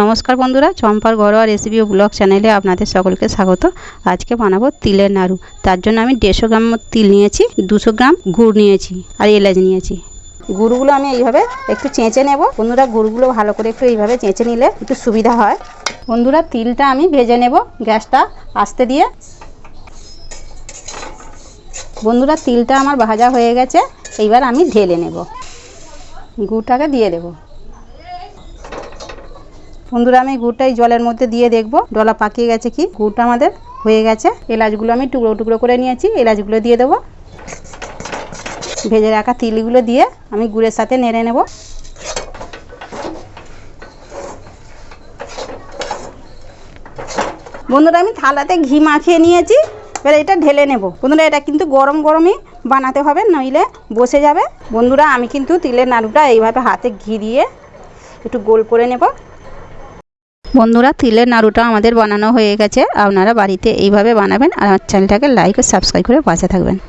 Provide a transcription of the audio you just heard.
নমস্কার বন্ধুরা, চম্পার ঘরোয়া রেসিপি ও ব্লগ চ্যানেলে আপনাদের সকলকে স্বাগত। আজকে বানাবো তিলের নাড়ু। তার জন্য আমি দেড়শো গ্রাম তিল নিয়েছি, দুশো গ্রাম গুড় নিয়েছি আর এলাচ নিয়েছি। গুড়গুলো আমি এইভাবে একটু চেঁচে নেব। বন্ধুরা, গুড়গুলো ভালো করে একটু এইভাবে চেঁচে নিলে একটু সুবিধা হয়। বন্ধুরা, তিলটা আমি ভেজে নেব গ্যাসটা আস্তে দিয়ে। বন্ধুরা, তিলটা আমার ভাজা হয়ে গেছে, এইবার আমি ঢেলে নেব। গুড়টাকে দিয়ে দেবো। বন্ধুরা আমি গুড়টা এই জলের মধ্যে দিয়ে দেখব। ডলা পাকিয়ে গেছে কি? গুড়টা আমাদের হয়ে গেছে। এলাচগুলো আমি টুকরো টুকরো করে নিয়েছি। এলাচগুলো দিয়ে দেবো। ভেজে রাখা তিলগুলো দিয়ে আমি গুড়ের সাথে নেড়ে নেব। বন্ধুরা, আমি থালাতে ঘি মাখিয়ে নিয়েছি। এবার এটা ঢেলে নেব। বন্ধুরা, এটা কিন্তু গরম গরমই বানাতে হবে, নইলে বসে যাবে। বন্ধুরা, আমি কিন্তু তিলের নাড়ুটা এইভাবে হাতে ঘি দিয়ে একটু গোল করে নেব। বন্ধুরা তিলের নাড়ুটা আমাদের বানানো হয়ে গেছে। আপনারা বাড়িতে এইভাবে বানাবেন আর আমার চ্যানেলটাকে লাইক ও সাবস্ক্রাইব করে পাশে থাকবেন।